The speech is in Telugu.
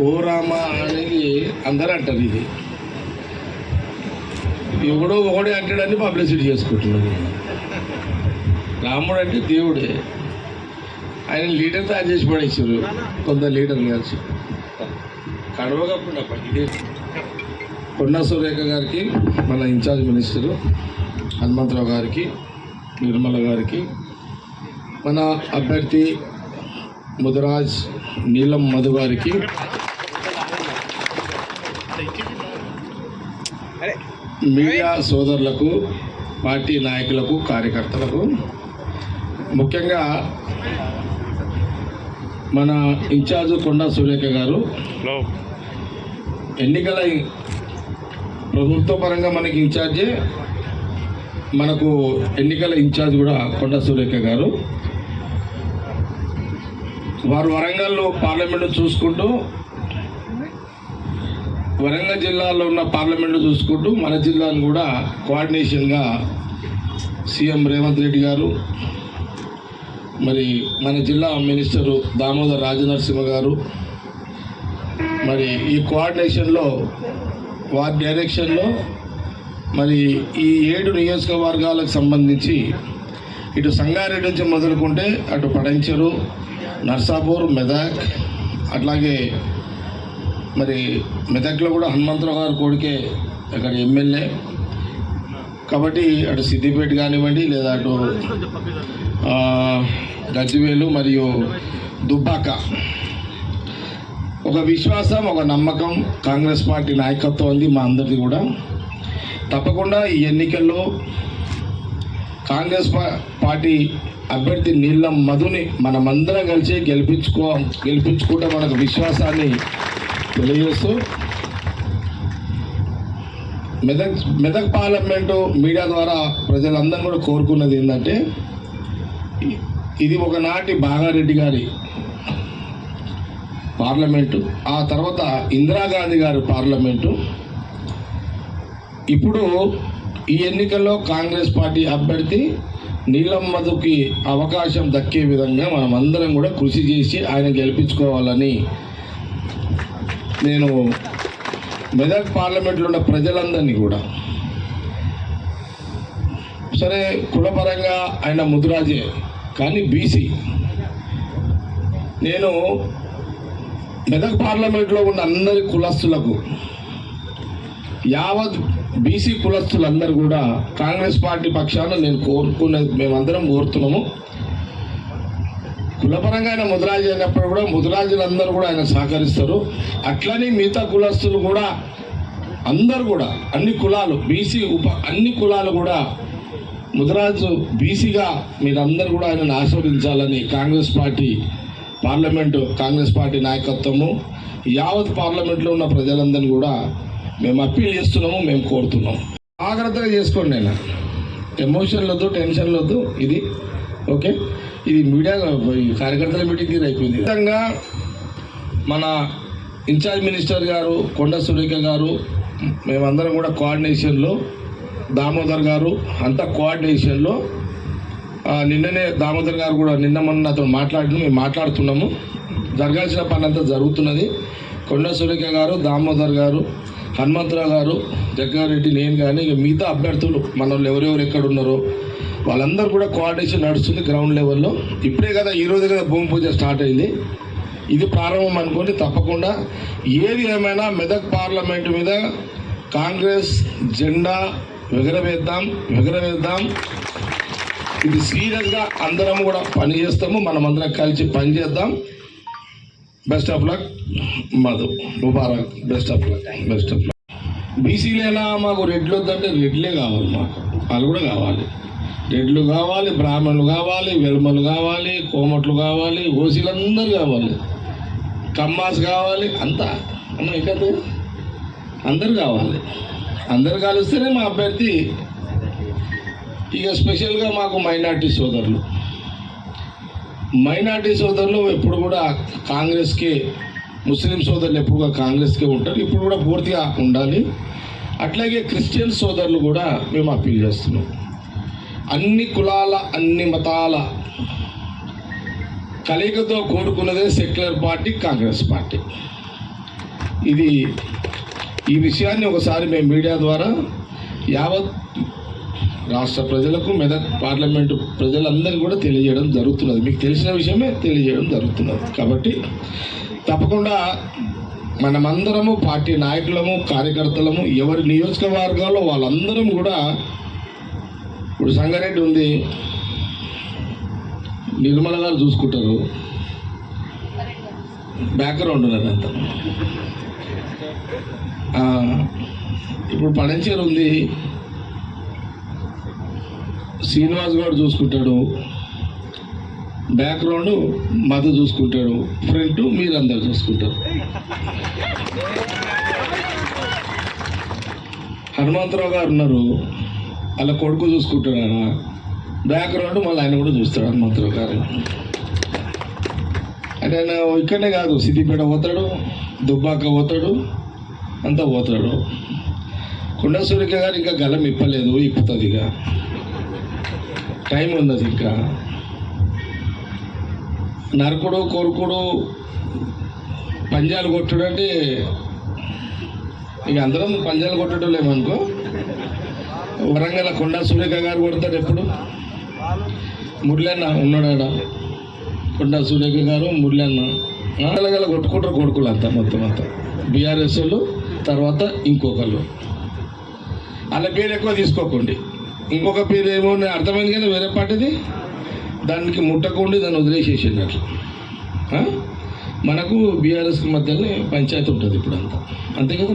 ఓ రామ అనేది అందరూ అంటారు ఇది. ఎవడో ఒకడే అంటాడని పబ్లిసిటీ చేసుకుంటున్నాడు. రాముడు అంటే దేవుడే. ఆయన లీడర్ తయారు చేసి పడేసారు కొంత లీడర్ కలిసి కడవకుండా ఇదే కొండా సురేఖ గారికి మన ఇన్ఛార్జ్ మినిస్టరు హనుమంతరావు గారికి నిర్మల గారికి మన అభ్యర్థి ముదిరాజ్ నీలం మధు గారికి మీడియా సోదరులకు పార్టీ నాయకులకు కార్యకర్తలకు ముఖ్యంగా మన ఇన్ఛార్జ్ కొండా సురేఖ గారు ఎన్నికల ప్రభుత్వ పరంగా మనకి ఇన్ఛార్జే మనకు ఎన్నికల ఇన్ఛార్జ్ కూడా కొండా సురేఖ గారు. వారు వరంగల్లో పార్లమెంటు చూసుకుంటూ వరంగల్ జిల్లాలో ఉన్న పార్లమెంటు చూసుకుంటూ మన జిల్లాను కూడా కోఆర్డినేషన్గా సీఎం రేవంత్ రెడ్డి గారు మరి మన జిల్లా మినిస్టరు దామోదర్ రాజనరసింహ గారు మరి ఈ కోఆర్డినేషన్లో వారి డైరెక్షన్లో మరి ఈ ఏడు నియోజకవర్గాలకు సంబంధించి ఇటు సంగారెడ్డి నుంచి మొదలుకుంటే అటు పడంచెరు నర్సాపూర్ మెదక్ అట్లాగే మరి మెదక్లో కూడా హనుమంతరావు గారు కొడుకే అక్కడ ఎమ్మెల్యే. కాబట్టి అటు సిద్దిపేట కానివ్వండి లేదా అటు ఆ, గజ్వేలు మరియు దుబ్బాక. ఒక విశ్వాసం ఒక నమ్మకం కాంగ్రెస్ పార్టీ నాయకత్వం ఉంది మా అందరిది కూడా. తప్పకుండా ఈ ఎన్నికల్లో కాంగ్రెస్ పార్టీ అభ్యర్థి నీలం మధుని మనమందరం కలిసి గెలిపించుకో గెలిపించుకుంటే మనకు విశ్వాసాన్ని తెలియజేస్తూ మెదక్ మెదక్ పార్లమెంటు మీడియా ద్వారా ప్రజలందరం కూడా కోరుకున్నది ఏంటంటే ఇది ఒకనాటి బాగారెడ్డి గారి పార్లమెంటు ఆ తర్వాత ఇందిరాగాంధీ గారి పార్లమెంటు. ఇప్పుడు ఈ ఎన్నికల్లో కాంగ్రెస్ పార్టీ అభ్యర్థి నీలం మధుకి అవకాశం దక్కే విధంగా మనం అందరం కూడా కృషి చేసి ఆయన గెలిపించుకోవాలని నేను మెదక్ పార్లమెంట్లో ఉన్న ప్రజలందరినీ కూడా సరే కులపరంగా ఆయన ముదురాజే కానీ బీసీ. నేను మెదక్ పార్లమెంట్లో ఉన్న అందరి కులస్తులకు యావత్ బీసీ కులస్తులందరూ కూడా కాంగ్రెస్ పార్టీ పక్షాన నేను కోరుకునే మేమందరం కోరుతున్నాము. కులపరంగా ఆయన ముద్రాజు అయినప్పుడు కూడా ముద్రాజులందరూ కూడా ఆయన సహకరిస్తారు. అట్లనే మిగతా కులస్తులు కూడా అందరు కూడా అన్ని కులాలు బీసీ ఉప అన్ని కులాలు కూడా ముదిరాజు బీసీగా మీరందరూ కూడా ఆయనను ఆస్వాదించాలని Congress party parliament Congress party నాయకత్వము యావత్ పార్లమెంట్లో ఉన్న ప్రజలందరినీ కూడా మేము అప్పీల్ చేస్తున్నాము మేము కోరుతున్నాం జాగ్రత్తగా చేసుకోండి అయినా ఎమోషన్ వద్దు ఇది ఓకే? ఇది మీడియా ఈ కార్యకర్తల మీటింగ్ తీరు అయిపోయింది విధంగా మన ఇన్ఛార్జ్ మినిస్టర్ గారు కొండ సురేఖ గారు మేమందరం కూడా కోఆర్డినేషన్లో దామోదర్ గారు అంతా కోఆర్డినేషన్లో నిన్ననే దామోదర్ గారు కూడా నిన్న మొన్న అతను మాట్లాడిన మేము మాట్లాడుతున్నాము. జరగాల్సిన పని అంతా జరుగుతున్నది. కొండ సురేఖ గారు దామోదర్ గారు హనుమంతరావు గారు జగ్గారెడ్డి నేను కానీ ఇక మిగతా అభ్యర్థులు మన ఎవరెవరు ఎక్కడ ఉన్నారో వాళ్ళందరూ కూడా కోఆర్డినేషన్ నడుస్తుంది గ్రౌండ్ లెవెల్లో ఇప్పుడే కదా ఈరోజు కదా భూమి పూజ స్టార్ట్ అయింది. ఇది ప్రారంభం అనుకోండి తప్పకుండా. ఏది ఏమైనా మెదక్ పార్లమెంట్ మీద కాంగ్రెస్ జెండా ఎగరవేద్దాం ఎగరవేద్దాం ఇది సీరియస్గా అందరం కూడా పని చేస్తాము మనం అందరం కలిసి పని చేద్దాం best of luck Madhu Mubarak best of luck best of luck బీసీలైనా మాకు రెడ్లు వద్దంటే రెడ్లే కావాలి మాకు. వాళ్ళు కూడా కావాలి. రెడ్లు కావాలి బ్రాహ్మణులు కావాలి వెల్మలు కావాలి కోమట్లు కావాలి ఓసీలందరూ కావాలి. కమ్మాస్ కావాలి అంతా. అమ్మ ఇక్కడ అందరు కావాలి. అందరు కలిస్తేనే మా అభ్యర్థి. ఇక స్పెషల్గా మాకు మైనార్టీ సోదరులు. మైనార్టీ సోదరులు ఎప్పుడు కూడా కాంగ్రెస్కి ముస్లిం సోదరులు ఎప్పుడుగా కాంగ్రెస్కే ఉంటారు. ఇప్పుడు కూడా పూర్తిగా ఉండాలి. అట్లాగే క్రిస్టియన్ సోదరులు కూడా మేము అప్పీల్ చేస్తున్నాం. అన్ని కులాల అన్ని మతాల కలయికతో కోరుకున్నదే సెక్యులర్ పార్టీ కాంగ్రెస్ పార్టీ. ఇది ఈ విషయాన్ని ఒకసారి మేము మీడియా ద్వారా యావత్ రాష్ట్ర ప్రజలకు మెదక్ పార్లమెంటు ప్రజలందరికీ కూడా తెలియజేయడం జరుగుతున్నది. మీకు తెలిసిన విషయమే తెలియజేయడం జరుగుతున్నది. కాబట్టి తప్పకుండా మనమందరము పార్టీ నాయకులము కార్యకర్తలము ఎవరి నియోజకవర్గాల్లో వాళ్ళందరం కూడా ఇప్పుడు సంగారెడ్డి ఉంది. నిర్మల గారు చూసుకుంటారు. బ్యాక్గ్రౌండ్ ఉన్నది అంత. ఇప్పుడు పడంచేరు ఉంది. శ్రీనివాస్ గారు చూసుకుంటాడు. బ్యాక్గ్రౌండ్ మధు చూసుకుంటాడు. ఫ్రంట్ మీరందరు చూసుకుంటారు. హనుమంతరావు గారు ఉన్నారు. అలా కొడుకు చూసుకుంటాడు ఆయన. బ్యాక్గ్రౌండ్ మళ్ళీ ఆయన కూడా చూస్తాడు హనుమంతరావు గారు. అంటే ఆయన ఇక్కడనే కాదు సిద్దిపేట పోతాడు దుబ్బాక పోతాడు అంతా పోతాడు. కుండసూరిక గారు ఇంకా గలం ఇప్పలేదు ఇప్పుతుంది ఇక టైం ఉన్నది ఇంకా నరకుడు కొరుకుడు పంజాలు కొట్టుడు అంటే ఇక అందరం పంజాలు కొట్టడం లేమనుకో వరంగల్ కొండ సూర్యక గారు కొడతాడు ఎప్పుడు? మురళన్న ఉన్నాడా కొండ సూర్యక గారు మురళన్న. గల కొట్టుకుంటారు కొడుకులు అంతా మొత్తం అంతా. బీఆర్ఎస్ వాళ్ళు తర్వాత ఇంకొకళ్ళు. వాళ్ళ పేరు ఎక్కువ తీసుకోకండి. ఇంకొక పేరు ఏమో అర్థమైంది కదా వేరే పార్టీది దానికి ముట్టకుండి దాన్ని వదిలేసేసింది అట్లా. మనకు బీఆర్ఎస్ మధ్యలో పంచాయతీ ఉంటుంది ఇప్పుడు అంతా అంతే కదా